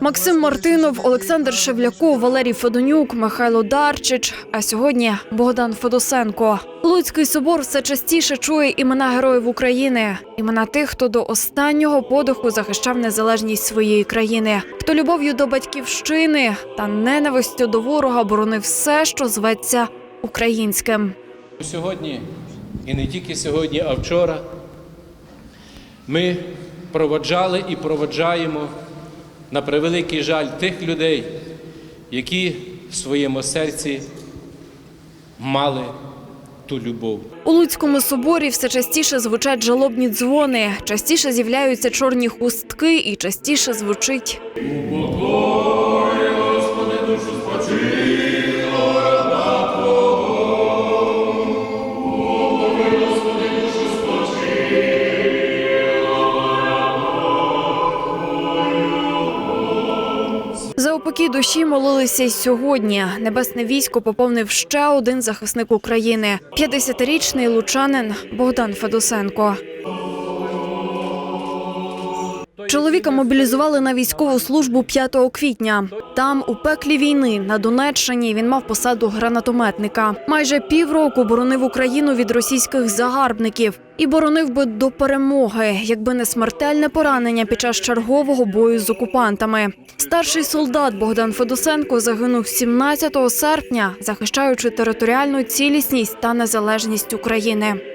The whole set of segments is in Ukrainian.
Максим Мартинов, Олександр Шевляков, Валерій Федонюк, Михайло Дарчич. А сьогодні Богдан Федосенко. Луцький собор все частіше чує імена героїв України, імена тих, хто до останнього подиху захищав незалежність своєї країни, хто любов'ю до батьківщини та ненавистю до ворога боронив все, що зветься українським. Сьогодні, і не тільки сьогодні, а вчора, ми проводжали і проводжаємо на превеликий жаль тих людей, які в своєму серці мали ту любов. У Луцькому соборі все частіше звучать жалобні дзвони, частіше з'являються чорні хустки і частіше звучить За упокій душі молилися й сьогодні. Небесне військо поповнив ще один захисник України – 50-річний лучанин Богдан Федосенко. Чоловіка мобілізували на військову службу 5 квітня. Там, у пеклі війни, на Донеччині, він мав посаду гранатометника. Майже півроку боронив Україну від російських загарбників і боронив би до перемоги, якби не смертельне поранення під час чергового бою з окупантами. Старший солдат Богдан Федосенко загинув 17 серпня, захищаючи територіальну цілісність та незалежність України.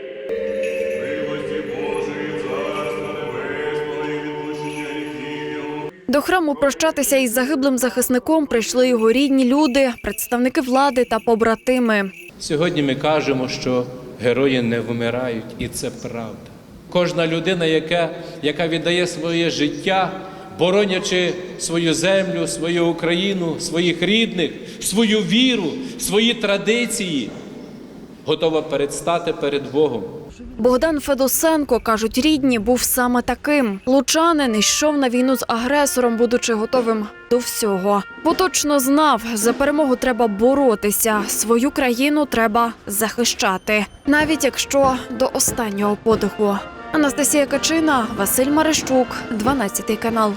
До храму прощатися із загиблим захисником прийшли його рідні люди, представники влади та побратими. Сьогодні ми кажемо, що герої не вмирають, і це правда. Кожна людина, яка, яка віддає своє життя, боронячи свою землю, свою Україну, своїх рідних, свою віру, свої традиції, готова предстати перед Богом. Богдан Федосенко, кажуть рідні, був саме таким. Лучанин йшов на війну з агресором, будучи готовим до всього. Бо точно знав, за перемогу треба боротися, свою країну треба захищати, навіть якщо до останнього подиху. Анастасія Качина, Василь Марищук, 12 канал.